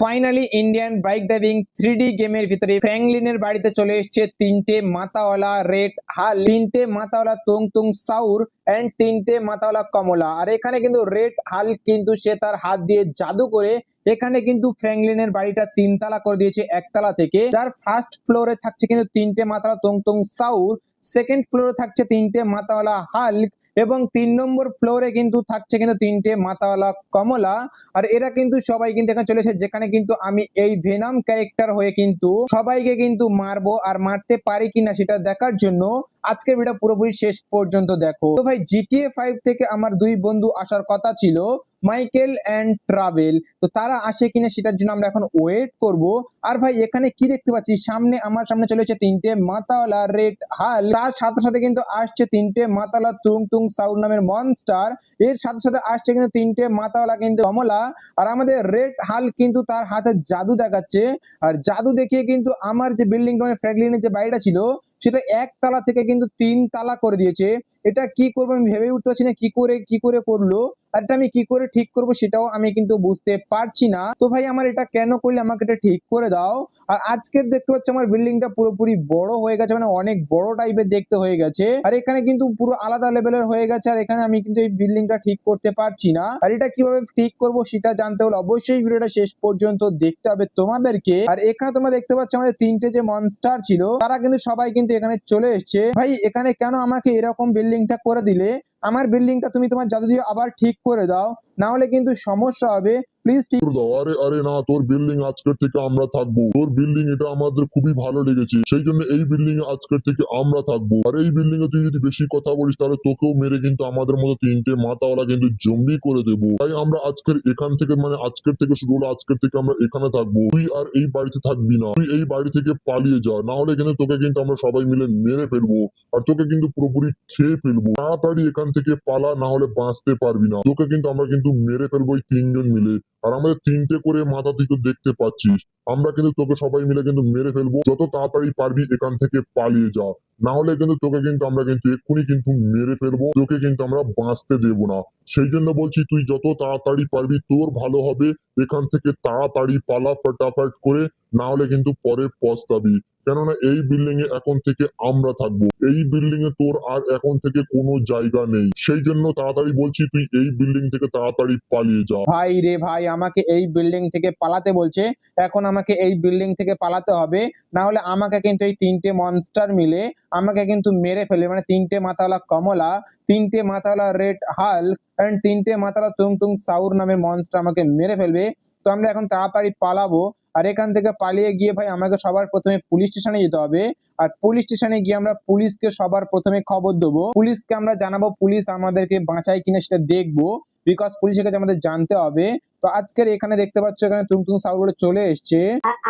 Finally Indian bike driving three গেমের ভিতরে ফ্র্যাঙ্কলিনের বাড়িতে চলে এসেছে তিনটে মাতাওয়ালা রেড হাল, তিনটে মাতাওয়ালা তুং তুং সাউর অ্যান্ড তিনটে মাতাওয়ালা কমলা। আর এখানে কিন্তু রেড হাল কিন্তু সে তার হাত দিয়ে জাদু করে এখানে কিন্তু ফ্র্যাঙ্কলিনের বাড়িটা তিনতলা করে দিয়েছে একতলা থেকে। যার ফার্স্ট ফ্লোরে থাকছে কিন্তু তিনটে মাতাওয়ালা তুং তুং সাউর সেকেন্ড ফ্লোরে থাকছে তিনটে মাতাওয়ালা হাল্ক এবং তিন নম্বর ফ্লোরে কিন্তু থাকছে কিন্তু তিনটে মাতাওয়ালা কমলা। আর এরা কিন্তু সবাই কিন্তু এখানে চলে এসেছে, যেখানে কিন্তু আমি এই ভেনাম ক্যারেক্টার হয়ে কিন্তু সবাইকে কিন্তু মারবো আর মারতে পারি কিনা সেটা দেখার জন্য আজকের ভিডিও পুরোপুরি শেষ পর্যন্ত দেখো। তো ভাই জিটিএ ফাইভ থেকে আমার দুই বন্ধু আসার কথা ছিল। Michael and travel. তো তারা আসে কিনা সেটার জন্য আমরা এখন ওয়েট করব। আর ভাই, এখানে কি দেখতে পাচ্ছি? সামনে, আমার সামনে চলেছে তিনটে মাতাওয়ালা রেড হাল। তার সাথে সাথে কিন্তু আসছে তিনটে মাতাওয়ালা তুং তুং সাউন্ড নামের মনস্টার এর সাথে সাথে আসছে কিন্তু তিনটে মাতাওয়ালা কিন্তু কমলা। আর আমাদের রেড হাল কিন্তু তার হাতে জাদু দেখাচ্ছে। আর জাদু দেখিয়ে কিন্তু আমার যে বিল্ডিং ফ্র্যাঙ্কলিনের যে বাড়িটা ছিল সেটা এক তালা থেকে কিন্তু তিন তালা করে দিয়েছে। এটা কি করব আমি ভেবে উঠতে পারছি না, কি করে কি করে করল? আর এটা আমি কি করে ঠিক করব সেটাও আমি কিন্তু বুঝতে পারছি না। তো ভাই, আমার এটা কেন করলে আমাকে এটা ঠিক করে দাও? আর আজকের দেখতে পাচ্ছি আমার বিল্ডিংটা পুরোপুরি বড় হয়ে গেছে মানে অনেক বড় টাইপের দেখতে হয়ে গেছে। আর এখানে কিন্তু পুরো আলাদা লেভেলের হয়ে গেছে, আর এখানে আমি কিন্তু এই বিল্ডিংটা ঠিক করতে পারছি না। আর এটা কীভাবে ঠিক করব সেটা জানতে হলে অবশ্যই ভিডিওটা শেষ পর্যন্ত দেখতে হবে তোমাদেরকে। আর এখানে তোমরা দেখতে পাচ্ছ আমাদের তিনটে যে মনস্টার ছিল, তারা কিন্তু সবাই কিন্তু এখানে চলে এসছে। ভাই, এখানে কেন আমাকে এরকম বিল্ডিংটা করে দিলে? আমার বিল্ডিংটা তুমি তোমার জাদু দিয়ে আবার ঠিক করে দাও। না হলে কিন্তু সমস্যা হবে। প্লিজ আরে আরে না, তোর বিল্ডিং আজকের থেকে আমরা থাকব। তোর বিল্ডিং এটা আমাদের খুবই ভালো লেগেছে, সেই জন্য এই বিল্ডিং আজকের থেকে আমরা থাকব। আর এই বিল্ডিং এ তুই যদি বেশি কথা বলিস, তাহলে তোকেও মেরে কিন্তু আমাদের মতো তিনটে মাথাওয়ালা কিন্তু জম্বি করে দেবো। তাই আমরা আজকের এখান থেকে মানে আজকের থেকে শুরু হলো, আজকের থেকে আমরা এখানে থাকব। তুই আর এই বাড়িতে থাকবি না। তুই এই বাড়ি থেকে পালিয়ে যা, না হলে কিন্তু তোকে কিন্তু আমরা সবাই মিলে মেরে ফেলব, আর তোকে কিন্তু পুরোপুরি খেয়ে ফেলব। তাড়াতাড়ি এখান থেকে পালা, না হলে বাঁচতে পারবি না। তোকে কিন্তু আমরা কিন্তু মেরে ফেলব এই তিনজন মিলে। আর আমাদের তিনটে করে মাথা তুই তো দেখতে পাচ্ছিস। আমরা কিন্তু তোকে সবাই মিলে কিন্তু মেরে ফেলব। যত তাড়াতাড়ি পারবি এখান থেকে পালিয়ে যা। না হলে কিন্তু তোকে কিন্তু আমরা কিন্তু এক্ষুনি কিন্তু মেরে ফেলব। তোকে কিন্তু আমরা বাঁচতে দেব না। সেই জন্য বলছি, তুই যত তাড়াতাড়ি পারবি, তোর ভালো হবে। এখান থেকে তাড়াতাড়ি পালা, ফটাফট করে না হলে কিন্তু পরে পস্তাবি। কেননা এই বিল্ডিং এ এখন থেকে আমরা থাকব। এই বিল্ডিং এ তোর আর এখন থেকে কোনো জায়গা নেই। সেই জন্য তাড়াতাড়ি বলছি, তুই এই বিল্ডিং থেকে তাড়াতাড়ি পালিয়ে যা। ভাই রে ভাই, আমাকে এই বিল্ডিং থেকে পালাতে বলছে। এখন আমাকে এই বিল্ডিং থেকে পালাতে হবে। না হলে আমাকে কিন্তু এই তিনটে মনস্টার মিলে আমাকে কিন্তু মেরে ফেলে মানে তিনটে মাথাওয়ালা কমলা, তিনটে মাথাওয়ালা রেড হাল এন্ড তিনটে মাথাওয়ালা তুং তুং সাউর নামে মনস্টার আমাকে মেরে ফেলবে। তো আমরা এখন তাড়াতাড়ি পালাবো। আর এখান থেকে পালিয়ে গিয়ে ভাই আমাকে সবার প্রথমে পুলিশ স্টেশনে যেতে হবে। আর পুলিশ স্টেশনে গিয়ে আমরা পুলিশকে সবার প্রথমে খবর দেবো। পুলিশকে আমরা জানাব পুলিশ আমাদেরকে বাঁচায় কিনা সেটা দেখব। বিকজ পুলিশের কাছে আমাদের জানতে হবে। তো আজকের এখানে দেখতে পাচ্ছ এখানে তুমতুম সাউগুলো চলে এসছে।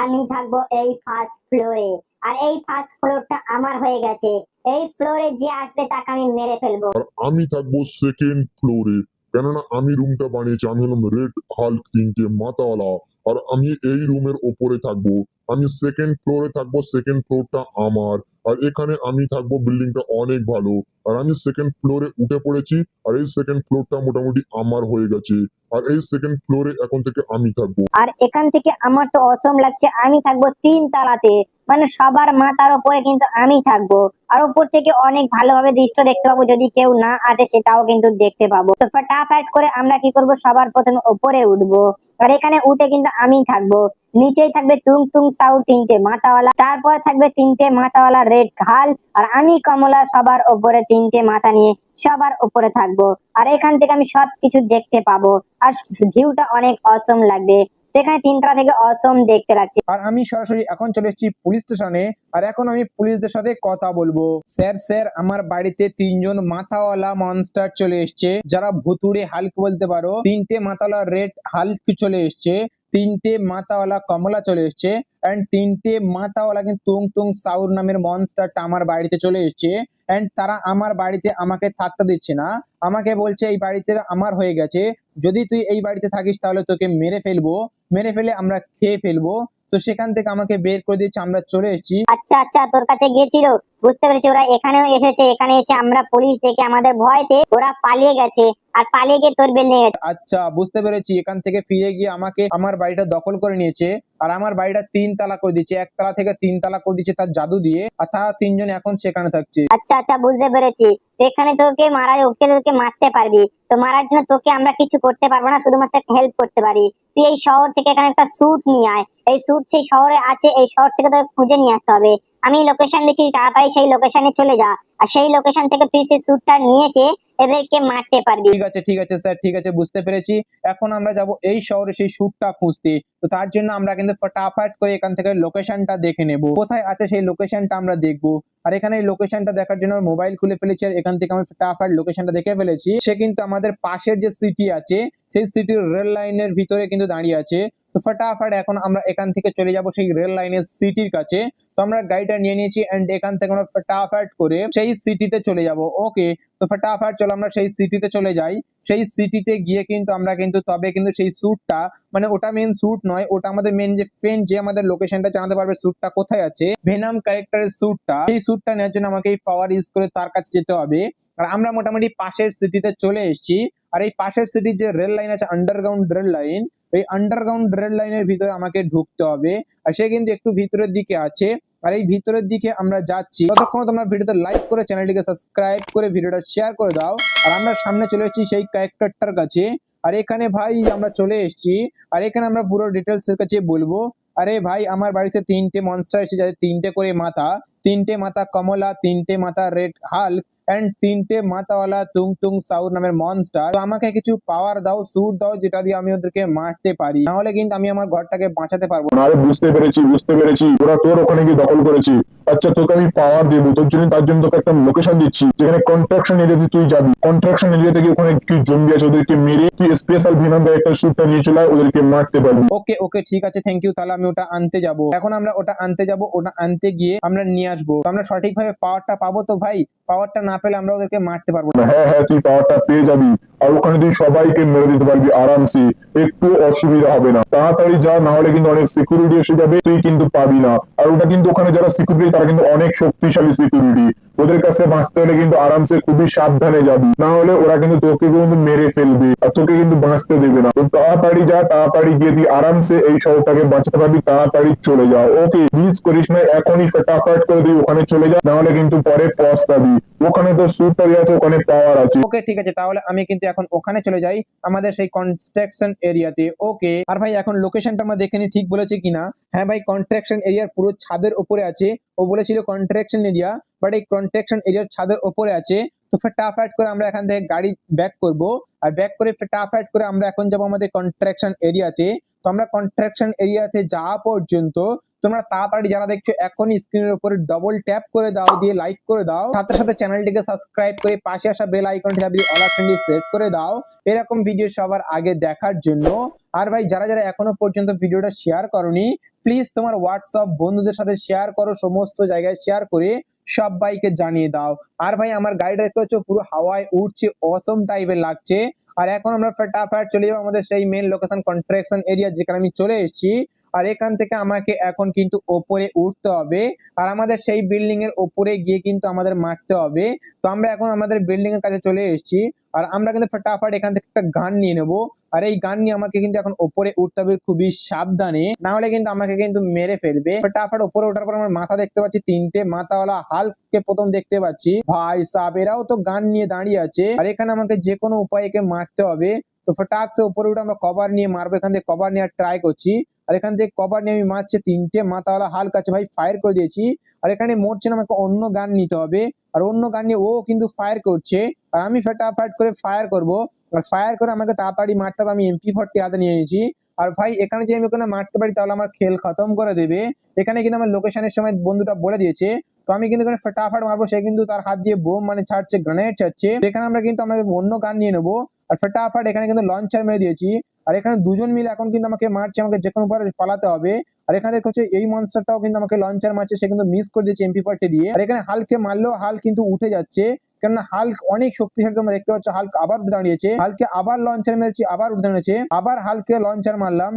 আমি থাকব এই ফার্স্ট ফ্লোরে আর এই ফার্স্ট ফ্লোরটা আমার হয়ে গেছে। এই ফ্লোরে যে আসবে তাকে আমি মেরে ফেলব। আর আমি থাকব সেকেন্ড ফ্লোরে কেননা আমি রুমটা বানিয়েছি, আমি হলাম রেড হাল্ক তিনটে মাতাওয়ালা আর আমি এই রুমের ওপরে থাকব, আমি সেকেন্ড ফ্লোরে থাকব সেকেন্ড ফ্লোরটা আমার। আর এখানে আমি থাকব বিল্ডিংটা অনেক ভালো। আর আমি সেকেন্ড ফ্লোরে উঠে পড়েছি, আর এই সেকেন্ড ফ্লোরটা মোটামুটি আমার হয়ে গেছে। আর এই সেকেন্ড ফ্লোরে এখন থেকে আমি থাকব। আর এখান থেকে আমার তো অসম লাগছে, আমি থাকব তিন তালাতে। মানে সবার মাথার উপরে কিন্তু আমি থাকব। আর উপর থেকে অনেক ভালোভাবে দৃশ্য দেখতে পাবো, যদি কেউ না আসে সেটাও কিন্তু দেখতে পাবো। তো ফটাফট করে আমরা কি করব, সবার প্রথমে উপরে উঠবো। আর এখানে উঠে কিন্তু আমি থাকব। নিচেই থাকবে তুং তুং সাউর তিনটে মাথাওয়ালা, তারপর থাকবে তিনটে মাথাওয়ালা রেড ঘাল আর আমি কমলা সবার উপরে তিনটে মাথা নিয়ে সবার উপরে থাকব। আর এখান থেকে আমি সব কিছু দেখতে পাবো। আর ভিউটা অনেক অসম লাগবে। এখানে তিনতলা থেকে অসম দেখতে লাগছে। আর আমি সরাসরি এখন চলে এসেছি পুলিশ স্টেশনে। আর এখন আমি পুলিশদের সাথে কথা বলব। স্যার স্যার, আমার বাড়িতে তিনজন মাথাওয়ালা মনস্টার চলে এসছে। যারা ভুতুড়ে হাল্ক বলতে পারো। তিনটে মাথাওয়ালা রেড হাল্ক চলে এসছে। তিনটে মাথাওয়ালা কমলা চলে এসছে। এন্ড তিনটে মাথাওয়ালা কিন্তু তুং তুং সাউর নামের মনস্টারটা আমার বাড়িতে চলে এসছে। এন্ড তারা আমার বাড়িতে আমাকে থাকতে দিচ্ছে না। আমাকে বলছে, এই বাড়িতে আমার হয়ে গেছে। যদি তুই এই বাড়িতে থাকিস, তাহলে তোকে মেরে ফেলব। মেরে ফেলে আমরা খেয়ে ফেলব। তো সেখান থেকে আমাকে বের করে দিচ্ছে, আমরা চলে এসেছি। আচ্ছা আচ্ছা তোর কাছে গিয়েছিল? বুঝতে পেরেছি ওরা এখানেও এসেছে এখানে এসে আমরা পুলিশ দেখে আমাদের ভয়তে ওরা পালিয়ে গেছে আর পালিয়ে গিয়ে তোর বিল্ডিং গেছে। আচ্ছা বুঝতে পেরেছি এখান থেকে ফিরে গিয়ে আমাকে আমার বাড়িটা দখল করে নিয়েছে আর আমার বাড়িটা তিন তালা করে দিচ্ছে এক তালা থেকে তিন তালা করে দিচ্ছে তার জাদু দিয়ে আর তারা তিনজন এখন সেখানে থাকছে। আচ্ছা আচ্ছা বুঝতে পেরেছি। এখানে তোকে মারা ওকে তোকে মারতে পারবি। তো মারার জন্য তোকে আমরা কিছু করতে পারব না শুধুমাত্র একটা হেল্প করতে পারি। তুই এই শহর থেকে এখানে একটা স্যুট নিয়ে আয়। এই স্যুট সেই শহরে আছে এই শহর থেকে তোকে খুঁজে নিয়ে আসতে হবে। আমি লোকেশন দিচ্ছি তাড়াতাড়ি সেই লোকেশনে চলে যা। আর সেই লোকেশন থেকে তুই সেই স্যুটটা নিয়ে এসে এদেরকে মারতে পারবি। ঠিক আছে ঠিক আছে স্যার ঠিক আছে, বুঝতে পেরেছি। এখন আমরা যাব এই শহরে সেই শুটটা খুঁজতে। তো তার জন্য আমরা কিন্তু ফটাফট করে এখান থেকে লোকেশনটা দেখে নেব। কোথায় আছে সেই লোকেশনটা আমরা দেখব। আর এখানে লোকেশনটা দেখার জন্য মোবাইল খুলে ফেলেছি আর এখান থেকে আমি ফটাফট লোকেশনটা দেখে ফেলেছি। সে কিন্তু আমাদের পাশের যে সিটি আছে, সেই সিটির রেল লাইনের ভিতরে কিন্তু দাঁড়িয়ে আছে। তো ফটাফট এখন আমরা এখান থেকে চলে যাব সেই রেল লাইনের সিটির কাছে। তো আমরা গাড়িটা নিয়ে নিয়েছি এন্ড এখান থেকে আমরা ফটাফট করে সেই সিটিতে চলে যাব। ওকে তো ফটাফট চলো আমরা সেই সিটিতে চলে যাই। সেই সিটিতে গিয়ে কিন্তু আমরা কিন্তু তবে কিন্তু সেই স্যুটটা মানে ওটা মেন স্যুট নয়, ওটা আমাদের মেন যে ফ্রেন্ড যে আমাদের লোকেশনটা জানাতে পারবে স্যুটটা কোথায় আছে ভেনাম ক্যারেক্টারের স্যুটটা সেই স্যুটটা নেওয়ার জন্য আমাকে এই পাওয়ার ইউজ করে তার কাছে যেতে হবে। আর আমরা মোটামুটি পাশের সিটিতে চলে এসেছি। আর এই পাশের সিটির যে রেল লাইন আছে আন্ডারগ্রাউন্ড রেল লাইন এই আন্ডারগ্রাউন্ড রেল লাইনের ভিতরে আমাকে ঢুকতে হবে। আর সে কিন্তু একটু ভিতরের দিকে আছে। আর এই ভিতরের দিকে আমরা যাচ্ছি। ততক্ষণ তোমরা ভিডিওতে লাইক করে চ্যানেলটিকে সাবস্ক্রাইব করে ভিডিওটা শেয়ার করে দাও। আর আমরা সামনে চলে এসেছি সেই ক্যারেক্টারটার কাছে। আর এখানে ভাই আমরা চলে এসেছি। আর এখানে আমরা পুরো ডিটেলস এর কাছে বলব। আরে ভাই, আমার বাড়িতে তিনটে মনস্টার এসেছে। যাদের তিনটে করে মাথা। তিনটে মাথা কমলা, তিনটে মাথা রেড হাল্ক এন্ড তিনটে মাথাওয়ালা তুং তুং সাউর নামের মনস্টার তো আমাকে কিছু পাওয়ার দাও স্যুট দাও যেটা দিয়ে আমি ওদেরকে মারতে পারি। নাহলে কিন্তু আমি আমার ঘরটাকে বাঁচাতে পারব না। আরে বুঝতে পেরেছি বুঝতে পেরেছি। ওরা তোর ওখানে গিয়ে দখল করেছি। আচ্ছা তোকে আমি পাওয়ার দেবো। তোর জন্য তার জন্য তোকে একটা লোকেশন দিচ্ছি। যেখানে কন্ট্রাকশন এরিয়াতে তুই যাবি। কন্ট্রাকশন এরিয়া থেকে ওখানে কি জম্বি আছে ওদেরকে মেরে তুই স্পেশাল ভিনাম একটা শুটটা নিয়ে চলে ওদেরকে মারতে পারবি। ওকে ওকে ঠিক আছে থ্যাংক ইউ তাহলে আমি ওটা আনতে যাব। এখন আমরা ওটা আনতে যাব ওটা আনতে গিয়ে আমরা নিয়ে আসব। আমরা সঠিকভাবে পাওয়ারটা পাবো তো ভাই? পাওয়ারটা না পেলে আমরা ওদেরকে মারতে পারব না। হ্যাঁ হ্যাঁ তুই পাওয়ারটা পেয়ে যাবি। আর ওখানে তুই সবাইকে মেরে দিতে পারবি আরামসে। একটু অসুবিধা হবে না। তাড়াতাড়ি যা, না হলে কিন্তু অনেক সিকিউরিটি এসে যাবে, তুই কিন্তু পাবি না। আর ওটা কিন্তু ওখানে যারা সিকিউরিটি তারা কিন্তু অনেক শক্তিশালী সিকিউরিটি ওদের কাছে বাঁচতে হলে কিন্তু আরামসে খুবই সাবধানে যাবি। না হলে ওরা কিন্তু তোকে কিন্তু মেরে ফেলবে আর তোকে কিন্তু বাঁচতে দেবে না। তাড়াতাড়ি যা, তাড়াতাড়ি গিয়ে তুই আরামসে এই শহরটাকে বাঁচাতে পারবি, তাড়াতাড়ি চলে যাও ওকে মিস করিস না, এখনই ফটাফট করে তুই ওখানে চলে যা, না হলে কিন্তু পরে পস্তাবি। ওখানে তো সুটটা আছে, ওখানে পাওয়ার আছে। ওকে, ঠিক আছে, তাহলে আমি কিন্তু এখন ওখানে চলে যাই, আমাদের সেই কনস্ট্রাকশন এরিয়াতে ওকে, আর ভাই, এখন লোকেশনটা আমরা দেখে নি ঠিক বলেছে কিনা? হ্যাঁ ভাই কন্ট্রাকশন এরিয়ার পুরো ছাদের উপরে আছে। ও বলেছিল কন্ট্রাকশন এরিয়া বাট কন্ট্রাকশন এরিয়ার ছাদের ওপরে আছে। তো ফটাফট করে আমরা এখান থেকে গাড়ি ব্যাক করব। আর ব্যাক করে ফটাফট করে আমরা এখন যাব আমাদের কন্ট্রাকশন এরিয়াতে তো। আমরা কন্ট্রাকশন এরিয়াতে যাওয়া পর্যন্ত তোমরা তাড়াতাড়ি যারা দেখছ এখনই স্ক্রিনের উপরে ডবল ট্যাপ করে দাও, দিয়ে লাইক করে দাও। সাথে সাথে চ্যানেলটিকে সাবস্ক্রাইব করে পাশে আসা বেল আইকনটি দাবি অল অপশনটি সেট করে দাও। এরকম ভিডিও সবার আগে দেখার জন্য। আর ভাই, যারা যারা এখনও পর্যন্ত ভিডিওটা শেয়ার করনি প্লিজ তোমার হোয়াটসঅ্যাপ বন্ধুদের সাথে শেয়ার করো, সমস্ত জায়গায় শেয়ার করে সবাইকে জানিয়ে দাও। আর ভাই, আমার গাড়িটা পাচ্ছ পুরো হাওয়ায় উঠছে অসম টাইপের লাগছে। আর এখন আমরা ফটাফট চলে যাব আমাদের সেই মেন লোকেশন কন্ট্রাকশন এরিয়া যেখানে আমি চলে এসেছি। আর এখান থেকে আমাকে এখন কিন্তু ওপরে উঠতে হবে। আর আমাদের সেই বিল্ডিং এর ওপরে গিয়ে কিন্তু আমাদের মারতে হবে। তো আমরা এখন আমাদের বিল্ডিং এর কাছে চলে এসেছি। আর আমরা কিন্তু ফটাফট এখান থেকে একটা গান নিয়ে নেব। আর এই গান নিয়ে আমাকে কিন্তু এখন ওপরে উঠতে হবে খুবই সাবধানে। না হলে কিন্তু আমাকে কিন্তু মেরে ফেলবে। ফটাফট ওপরে ওঠার পর আমার মাথা দেখতে পাচ্ছি তিনটে। মাথাওয়ালা হালকে প্রথম দেখতে পাচ্ছি। ভাই সাব এরাও তো গান নিয়ে দাঁড়িয়ে আছে। আর এখানে আমাকে যে কোনো উপায়ে মারতে হবে। তো ফটাক সে উপরে উঠে আমরা কভার নিয়ে মারবো, এখান থেকে কভার নেওয়ার ট্রাই করছি। আর এখান থেকে কভার নিয়ে আমি মারছি তিনটে, মাথাওয়ালা হাল কাছে ভাই ফায়ার করে দিয়েছি। আর এখানে মরছে না, আমাকে অন্য গান নিতে হবে। আর অন্য গান নিয়ে ও কিন্তু ফায়ার করছে। আর আমি ফটাফট করে ফায়ার করব। আর ফায়ার করে আমাকে তাড়াতাড়ি মারতে হবে, আমি এমপি ফোরটি হাতে নিয়ে নিয়েছি। আর ভাই, এখানে যে আমি ওখানে মারতে পারি, তাহলে আমার খেল খতম করে দেবে। এখানে কিন্তু আমার লোকেশনের সময় বন্ধুটা বলে দিয়েছে। তো আমি কিন্তু এখানে ফটাফট মারবো, সে কিন্তু তার হাত দিয়ে বোম মানে ছাড়ছে গ্রেনেড ছাড়ছে। এখানে আমরা কিন্তু আমরা অন্য গান নিয়ে নেব। আর ফটাফট এখানে কিন্তু লঞ্চার মেরে দিয়েছি। আর এখানে দুজন মিলে এখন কিন্তু আমাকে মারছে, আমাকে যে কোনো পালাতে হবে। আর এখানে দেখো হচ্ছে এই মনস্টারটাও কিন্তু আমাকে লঞ্চার মারছে, সে কিন্তু মিস করে দিয়েছে এমপি ফোরটি দিয়ে। আর এখানে হালকে মারলেও হাল কিন্তু উঠে যাচ্ছে। কেননা হাল্ক অনেক শক্তিশালী, তোমরা দেখতে পাচ্ছ হাল্ক আবার দাঁড়িয়েছে। হালকে আবার লঞ্চার মেরেছি, আবার উঠে দাঁড়িয়েছে। আবার হালকে লঞ্চার মারলাম।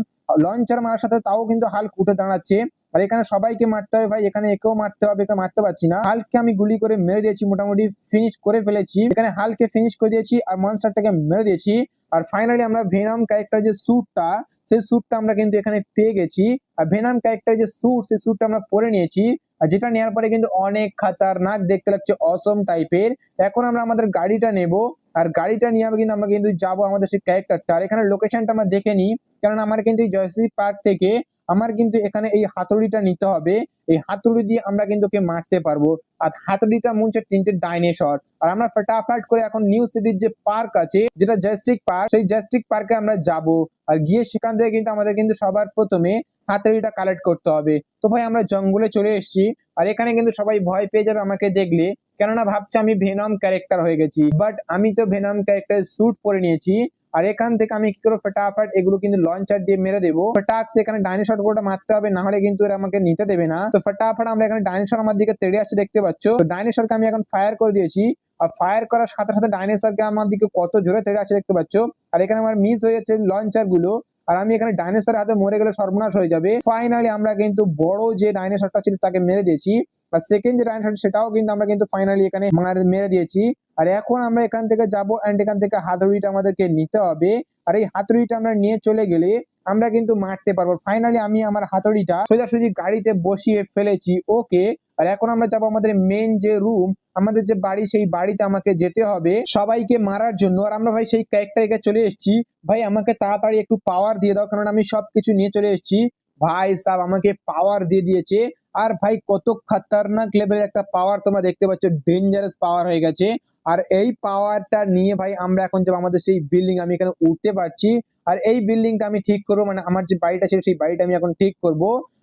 লঞ্চার মারার সাথে তাও কিন্তু হাল্ক উঠে দাঁড়াচ্ছে। আর এখানে সবাইকে মারতে হবে ভাই, এখানে একেও মারতে হবে, একে মারতে পারছি না। হালকে আমি গুলি করে মেরে দিয়েছি, মোটামুটি ফিনিশ করে ফেলেছি। এখানে হালকে ফিনিশ করে দিয়েছি আর মনস্টারটাকে মেরে দিয়েছি। আর ফাইনালি আমরা ভেনাম ক্যারেক্টার যে স্যুটটা সেই স্যুটটা আমরা কিন্তু এখানে পেয়ে গেছি। আর ভেনাম ক্যারেক্টার যে স্যুট সেই স্যুটটা আমরা পরে নিয়েছি। আর যেটা নেওয়ার পরে কিন্তু অনেক খাতারনাক, দেখতে লাগছে অসম টাইপের এখন আমরা আমাদের গাড়িটা নেব। আর গাড়িটা নিয়ে কিন্তু, আমরা কিন্তু যাব আমাদের সেই ক্যারেক্টারটা আর এখানে লোকেশনটা আমরা দেখে নিই। কারণ আমার কিন্তু জয়শ্রী পার্ক থেকে আমার কিন্তু এখানে এই হাতুড়িটা নিতে হবে। এই হাতুড়ি দিয়ে আমরা কিন্তু ওকে মারতে পারব। আর হাতুড়িটা মুনছে তিনটে ডাইনেশর আর আমরা ফটাফট করে এখন নিউ সিটির যে পার্ক আছে, যেটা জাস্টিক পার্ক সেই জাস্টিক পার্কে আমরা যাব। আর গিয়ে সেখান থেকে কিন্তু আমাদের কিন্তু সবার প্রথমে হাতুড়িটা কালেক্ট করতে হবে। তো ভাই, আমরা জঙ্গলে চলে এসেছি। আর এখানে কিন্তু সবাই ভয় পেয়ে যাবে আমাকে দেখলে। কেননা ভাবছে আমি ভেনম ক্যারেক্টার হয়ে গেছি। বাট আমি তো ভেনম ক্যারেক্টার স্যুট পরে নিয়েছি। আর এখান থেকে আমি কি করব? ফটাফট এগুলো কিন্তু লঞ্চার দিয়ে মেরে দেবো। ফটাক্স এখানে ডাইনোসর গোটা মারতে হবে, না হলে কিন্তু এরা আমাকে নিতে দেবে না। তো ফটাফট আমরা এখানে ডাইনোসর আমার দিকে তেড়ে আসছে, দেখতে পাচ্ছ? তো ডাইনোসরকে আমি এখন ফায়ার করে দিয়েছি। আর ফায়ার করার সাথে সাথে ডাইনোসরকে আমার দিকে কত জোরে তেড়ে আসছে, দেখতে পাচ্ছ? আর এখানে আমার মিস হয়ে যাচ্ছে লঞ্চারগুলো। আর আমি এখানে ডাইনোসরের হাতে মরে গেলে সর্বনাশ হয়ে যাবে। ফাইনালি আমরা কিন্তু বড় যে ডাইনোসরটা ছিল তাকে মেরে দিয়েছি। বা সেকেন্ড যে ডাইনোসর সেটাও কিন্তু আমরা কিন্তু ফাইনালি এখানে মার- দিয়েছি। আর এখন আমরা এখান থেকে যাব এন্ড এখান থেকে হাতুড়িটা আমাদেরকে নিতে হবে। আর এই হাতুড়িটা আমরা নিয়ে চলে গেলে আমরা কিন্তু মারতে পারব। ফাইনালি আমি আমার হাতুড়িটা সোজাসুজি গাড়িতে বসিয়ে ফেলেছি। ওকে আর এখন আমরা যাব আমাদের মেন যে রুম আমাদের যে বাড়ি, সেই বাড়িতে আমাকে যেতে হবে সবাইকে মারার জন্য। আর আমরা ভাই সেই ক্যারেক্টারকে চলে এসেছি। ভাই, আমাকে তাড়াতাড়ি একটু পাওয়ার দিয়ে দাও, কারণ আমি সবকিছু নিয়ে চলে এসেছি। ভাই সাহেব, আমাকে পাওয়ার দিয়ে দিয়েছে। আর ভাই, কত খতরনাক লেভেলের একটা পাওয়ার তোমরা দেখতে পাচ্ছ। ডেঞ্জারাস পাওয়ার হয়ে গেছে। আর এই পাওয়ারটা নিয়ে ভাই, আমরা এখন যাব আমাদের সেই বিল্ডিং আমি এখানে উঠতে পারছি। আর এই বিল্ডিংটা আমি ঠিক করব মানে আমার যে বাড়িটা ছিল সেই বাড়িটা আমি এখন ঠিক করব।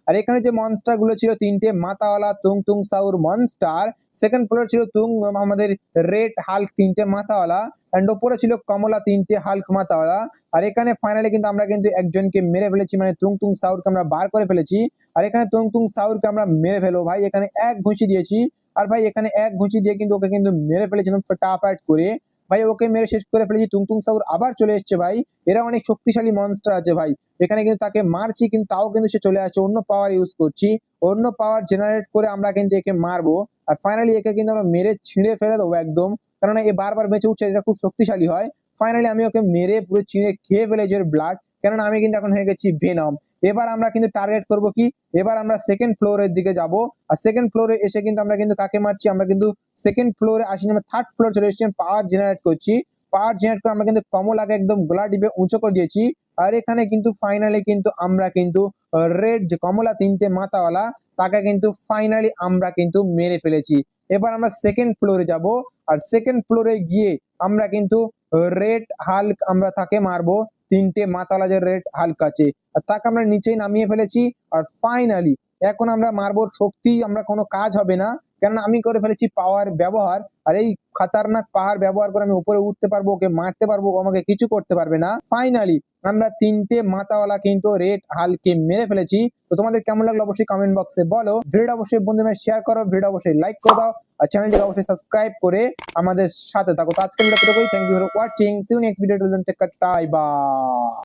আর এখানে যে মনস্টারগুলো ছিল, তিনটে মাথাওয়ালা তুং তুং সাউর মনস্টার সেকেন্ড ফ্লোর ছিল তুং, আমাদের রেড হাল্ক তিনটে মাথাওয়ালা অ্যান্ড ওপরে ছিল কমলা তিনটে হাল্ক মাথাওয়ালা। আর এখানে ফাইনালি কিন্তু আমরা কিন্তু একজনকে মেরে ফেলেছি মানে তুং তুং সাউরকে আমরা বার করে ফেলেছি। আর এখানে তুং তুং সাউরকে আমরা মেরে ফেলো ভাই, এখানে এক ঘুষি দিয়েছি। আর ভাই, এখানে এক ঘুষি দিয়ে কিন্তু ওকে কিন্তু মেরে ফেলেছিলাম ফটাফট করে। ভাই, ওকে মেরে শেষ করে ফেলেছি। তুং সাউর আবার চলে এসছে ভাই। এরা অনেক শক্তিশালী মনস্টার আছে ভাই। এখানে কিন্তু তাকে মারছি, কিন্তু তাও কিন্তু সে চলে আসছে। অন্য পাওয়ার ইউজ করছি। অন্য পাওয়ার জেনারেট করে আমরা কিন্তু একে মারবো। আর ফাইনালি একে কিন্তু আমরা মেরে ছিঁড়ে ফেলে দেবো একদম। কারণ এ বারবার বেঁচে উঠছে, এটা খুব শক্তিশালী হয়। ফাইনালি আমি ওকে মেরে পুরো ছিঁড়ে খেয়ে ফেলেছি ব্লাড কেননা আমি কিন্তু এখন হয়ে গেছি ভেনম এবার আমরা কিন্তু টার্গেট করব কি? এবার আমরা সেকেন্ড ফ্লোরের দিকে যাব। আর সেকেন্ড ফ্লোরে এসে কিন্তু আমরা কিন্তু কাকে মারছি? আমরা কিন্তু সেকেন্ড ফ্লোরে আসিনি আমরা থার্ড ফ্লোর চলে এসেছি পাওয়ার জেনারেট করছি। পাওয়ার জেনারেট করে আমরা কিন্তু কমলাকে একদম গোলা ডিবে উঁচু করে দিয়েছি। আর এখানে কিন্তু ফাইনালি কিন্তু আমরা কিন্তু রেড যে কমলা তিনটে মাথাওয়ালা, তাকে কিন্তু ফাইনালি আমরা কিন্তু মেরে ফেলেছি। এবার আমরা সেকেন্ড ফ্লোরে যাব। আর সেকেন্ড ফ্লোরে গিয়ে আমরা কিন্তু রেড হাল্ক আমরা তাকে মারবো। তিনটে মাতালাজের রেট হালকা আছে। আর তাকে আমরা নিচেই নামিয়ে ফেলেছি। আর ফাইনালি এখন আমরা মারবো, শক্তি, আমরা কোনো কাজ হবে না। কেননা আমি করে ফেলেছি পাওয়ার ব্যবহার, আর এই খাতারনাক পাহাড় ব্যবহার করে আমি উপরে উঠতে পারব, ওকে মারতে পারব আমাকে কিছু করতে পারবে না। ফাইনালি আমরা তিনটে মাথাওয়ালা কিন্তু রেড হালকে মেরে ফেলেছি। তো তোমাদের কেমন লাগল অবশ্যই কমেন্ট বক্সে বলো। ভিডিও অবশ্যই বন্ধুদের শেয়ার করো ভিডিও অবশ্যই লাইক করে দাও, আর চ্যানেলটিকে অবশ্যই সাবস্ক্রাইব করে আমাদের সাথে থাকো। তো আজকের video thank you for watching see you next video take টাই বা